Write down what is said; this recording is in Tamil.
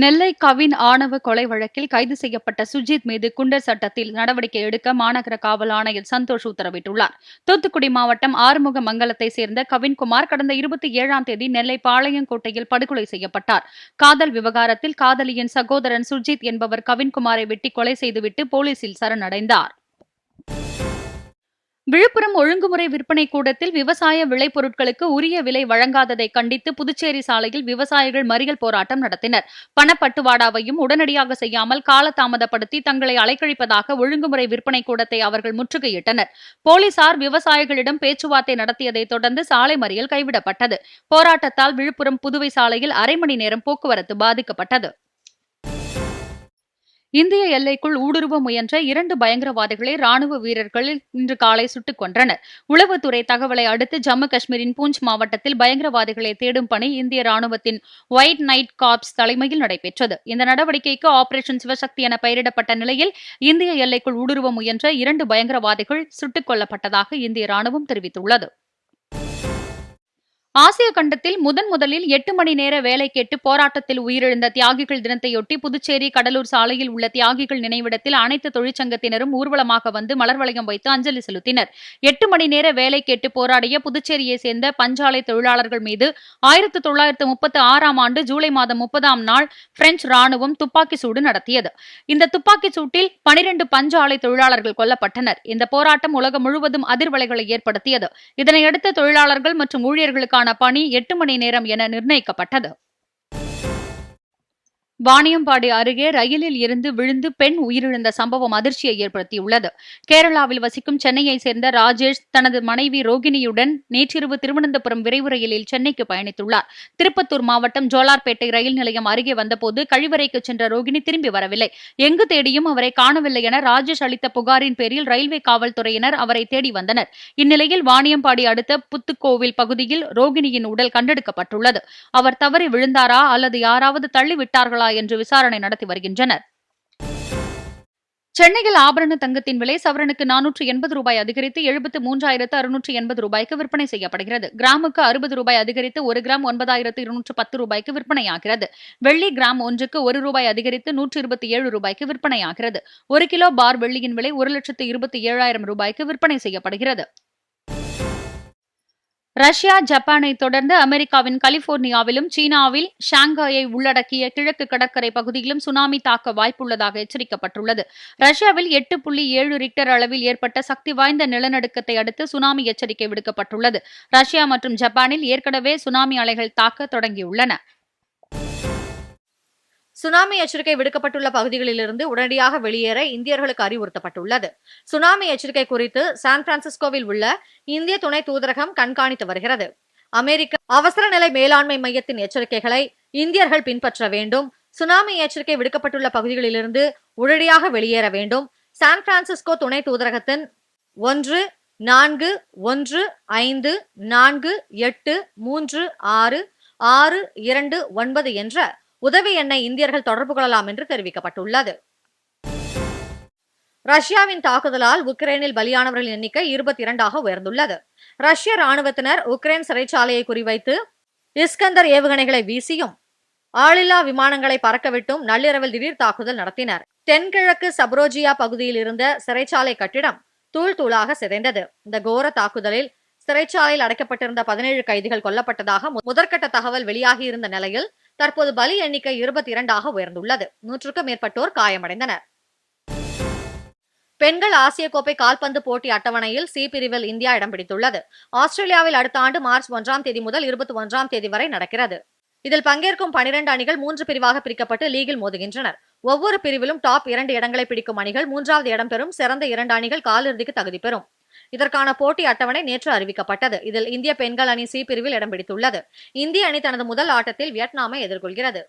நெல்லை கவின் ஆணவ கொலை வழக்கில் கைது செய்யப்பட்ட சுஜித் மீது குண்டர் சட்டத்தில் நடவடிக்கை எடுக்க மாநகர காவல் ஆணையர் சந்தோஷ் உத்தரவிட்டுள்ளார். தூத்துக்குடி மாவட்டம் ஆறுமுக மங்கலத்தை சேர்ந்த கவின்குமார் கடந்த இருபத்தி ஏழாம் தேதி நெல்லை பாளையங்கோட்டையில் படுகொலை செய்யப்பட்டார். காதல் விவகாரத்தில் காதலியின் சகோதரன் சுஜித் என்பவர் கவின்குமாரை வெட்டி கொலை செய்துவிட்டு போலீசில் சரணடைந்தார். விழுப்புரம் ஒழுங்குமுறை விற்பனை கூடத்தில் விவசாய விளைபொருட்களுக்கு உரிய விலை வழங்காததை கண்டித்து புதுச்சேரி சாலையில் விவசாயிகள் மறியல் போராட்டம் நடத்தினர். பணப்பட்டுவாடாவையும் உடனடியாக செய்யாமல் காலதாமதப்படுத்தி தங்களை அலைக்கழிப்பதாக ஒழுங்குமுறை விற்பனை கூடத்தை அவர்கள் முற்றுகையிட்டனர். போலீசார் விவசாயிகளிடம் பேச்சுவார்த்தை நடத்தியதை தொடர்ந்து சாலை மறியல் கைவிடப்பட்டது. போராட்டத்தால் விழுப்புரம் புதுவை சாலையில் அரை மணி நேரம் போக்குவரத்து பாதிக்கப்பட்டது. இந்திய எல்லைக்குள் ஊடுருவ முயன்ற இரண்டு பயங்கரவாதிகளை ராணுவ வீரர்கள் இன்று காலை சுட்டுக் கொன்றனர். உளவுத்துறை தகவலை அடுத்து ஜம்மு காஷ்மீரின் பூஞ்ச் மாவட்டத்தில் பயங்கரவாதிகளை தேடும் பணி இந்திய ராணுவத்தின் ஒயிட் நைட் காப்ஸ் தலைமையில் நடைபெற்றது. இந்த நடவடிக்கைக்கு ஆபரேஷன் சிவசக்தி என பெயரிடப்பட்ட நிலையில் இந்திய எல்லைக்குள் ஊடுருவ முயன்ற இரண்டு பயங்கரவாதிகள் சுட்டுக் கொல்லப்பட்டதாக இந்திய ராணுவம் தெரிவித்துள்ளது. ஆசிய கண்டத்தில் முதன் முதலில் எட்டு மணி நேர வேலை கேட்டு போராட்டத்தில் உயிரிழந்த தியாகிகள் தினத்தையொட்டி புதுச்சேரி கடலூர் சாலையில் உள்ள தியாகிகள் நினைவிடத்தில் அனைத்து தொழிற்சங்கத்தினரும் ஊர்வலமாக வந்து மலர் வளையம் வைத்து அஞ்சலி செலுத்தினர். எட்டு மணி நேர வேலை கேட்டு போராடிய புதுச்சேரியை சேர்ந்த பஞ்சாலை தொழிலாளர்கள் மீது ஆயிரத்து தொள்ளாயிரத்து முப்பத்தி ஆறாம் ஆண்டு ஜூலை மாதம் முப்பதாம் நாள் பிரெஞ்சு ராணுவம் துப்பாக்கி சூடு நடத்தியது. இந்த துப்பாக்கிச் சூட்டில் பனிரெண்டு பஞ்சாலை தொழிலாளர்கள் கொல்லப்பட்டனர். இந்த போராட்டம் உலகம் முழுவதும் அதிர்வலைகளை ஏற்படுத்தியது. இதனையடுத்து தொழிலாளர்கள் மற்றும் ஊழியர்களுக்கான பணி எட்டு மணி நேரம் என நிர்ணயிக்கப்பட்டது. வாணியம்பாடி அருகே ரயிலில் இருந்து விழுந்து பெண் உயிரிழந்த சம்பவம் அதிர்ச்சியை ஏற்படுத்தியுள்ளது. கேரளாவில் வசிக்கும் சென்னையை சேர்ந்த ராஜேஷ் தனது மனைவி ரோகிணியுடன் நேற்றிரவு திருவனந்தபுரம் விரைவு ரயிலில் சென்னைக்கு பயணித்துள்ளார். திருப்பத்தூர் மாவட்டம் ஜோலார்பேட்டை ரயில் நிலையம் அருகே வந்தபோது கழிவறைக்கு சென்ற ரோகிணி திரும்பி வரவில்லை. எங்கு தேடியும் அவரை காணவில்லை என ராஜேஷ் அளித்த புகாரின் பேரில் ரயில்வே காவல்துறையினர் அவரை தேடி வந்தனர். இந்நிலையில் வாணியம்பாடி அடுத்த புத்துக்கோவில் பகுதியில் ரோகிணியின் உடல் கண்டெடுக்கப்பட்டுள்ளது. அவர் தவறி விழுந்தாரா அல்லது யாராவது தள்ளிவிட்டார்களா என்று விசாரணை நடத்தி வருகின்றனர். சென்னையில் ஆபரண தங்கத்தின் விலை சவரனுக்கு நானூற்று எண்பது ரூபாய் அதிகரித்து எழுபத்து மூன்றாயிரத்து அறுநூற்று எண்பது ரூபாய்க்கு விற்பனை செய்யப்படுகிறது. கிராமுக்கு அறுபது ரூபாய் அதிகரித்து ஒரு கிராம் ஒன்பதாயிரத்து இருநூற்று பத்து ரூபாய்க்கு விற்பனையாகிறது. வெள்ளி கிராம் ஒன்றுக்கு ஒரு ரூபாய் அதிகரித்து நூற்று இருபத்தி ஏழு ரூபாய்க்கு விற்பனையாகிறது. ஒரு கிலோ பார் வெள்ளியின் விலை ஒரு லட்சத்து இருபத்தி ஏழாயிரம் ரூபாய்க்கு விற்பனை செய்யப்படுகிறது. ரஷ்யா ஜப்பானை தொடர்ந்து அமெரிக்காவின் கலிபோர்னியாவிலும் சீனாவில் ஷாங்காயை உள்ளடக்கிய கிழக்கு கடற்கரை பகுதியிலும் சுனாமி தாக்க வாய்ப்புள்ளதாக எச்சரிக்கப்பட்டுள்ளது. ரஷ்யாவில் எட்டு புள்ளி ஏழு ரிக்டர் அளவில் ஏற்பட்ட சக்தி வாய்ந்த நிலநடுக்கத்தை அடுத்து சுனாமி எச்சரிக்கை விடுக்கப்பட்டுள்ளது. ரஷ்யா மற்றும் ஜப்பானில் ஏற்கனவே சுனாமி அலைகள் தாக்க தொடங்கியுள்ளன. சுனாமி எச்சரிக்கை விடுக்கப்பட்டுள்ள பகுதிகளிலிருந்து உடனடியாக வெளியேற இந்தியர்களுக்கு அறிவுறுத்தப்பட்டுள்ளது. சுனாமி எச்சரிக்கை குறித்து சான் பிரான்சிஸ்கோவில் உள்ள இந்திய துணை தூதரகம் கண்காணித்து வருகிறது. அமெரிக்க அவசர நிலை மேலாண்மை மையத்தின் எச்சரிக்கைகளை இந்தியர்கள் பின்பற்ற வேண்டும். சுனாமி எச்சரிக்கை விடுக்கப்பட்டுள்ள பகுதிகளிலிருந்து உடனடியாக வெளியேற வேண்டும். சான் பிரான்சிஸ்கோ துணை தூதரகத்தின் ஒன்று நான்கு ஒன்று ஐந்து நான்கு எட்டு மூன்று ஆறு ஆறு இரண்டு ஒன்பது என்ற உதவி எண்ணை இந்தியர்கள் தொடர்பு கொள்ளலாம் என்று தெரிவிக்கப்பட்டுள்ளது. ரஷ்யாவின் தாக்குதலால் உக்ரைனில் பலியானவர்களின் எண்ணிக்கை இருபத்தி இரண்டாக உயர்ந்துள்ளது. ரஷ்ய ராணுவத்தினர் உக்ரைன் சிறைச்சாலையை குறிவைத்து இஸ்கந்தர் ஏவுகணைகளை வீசியும் ஆளில்லா விமானங்களை பறக்கவிட்டும் நள்ளிரவில் திடீர் தாக்குதல் நடத்தினர். தென்கிழக்கு சப்ரோஜியா பகுதியில் இருந்த சிறைச்சாலை கட்டிடம் தூள் தூளாக சிதைந்தது. இந்த கோர தாக்குதலில் சிறைச்சாலையில் அடைக்கப்பட்டிருந்த பதினேழு கைதிகள் கொல்லப்பட்டதாக முதற்கட்ட தகவல் வெளியாகியிருந்த நிலையில் தற்போது பலி எண்ணிக்கை இருபத்தி இரண்டாக உயர்ந்துள்ளது. நூற்றுக்கும் மேற்பட்டோர் காயமடைந்தனர். பெண்கள் ஆசிய கோப்பை கால்பந்து போட்டி அட்டவணையில் சி பிரிவில் இந்தியா இடம் பிடித்துள்ளது. ஆஸ்திரேலியாவில் அடுத்த ஆண்டு மார்ச் ஒன்றாம் தேதி முதல் இருபத்தி ஒன்றாம் தேதி வரை நடக்கிறது. இதில் பங்கேற்கும் பனிரெண்டு அணிகள் மூன்று பிரிவாக பிரிக்கப்பட்டு லீகில் மோதுகின்றனர். ஒவ்வொரு பிரிவிலும் டாப் இரண்டு இடங்களை பிடிக்கும் அணிகள் மூன்றாவது இடம் பெறும். சிறந்த இரண்டு அணிகள் காலிறுதிக்கு தகுதி பெறும். இதற்கான போட்டி அட்டவணை நேற்று அறிவிக்கப்பட்டது. இதில் இந்திய பெண்கள் அணி சி பிரிவில் இடம் பிடித்துள்ளது. இந்திய அணி தனது முதல் ஆட்டத்தில் வியட்நாமை எதிர்கொள்கிறது.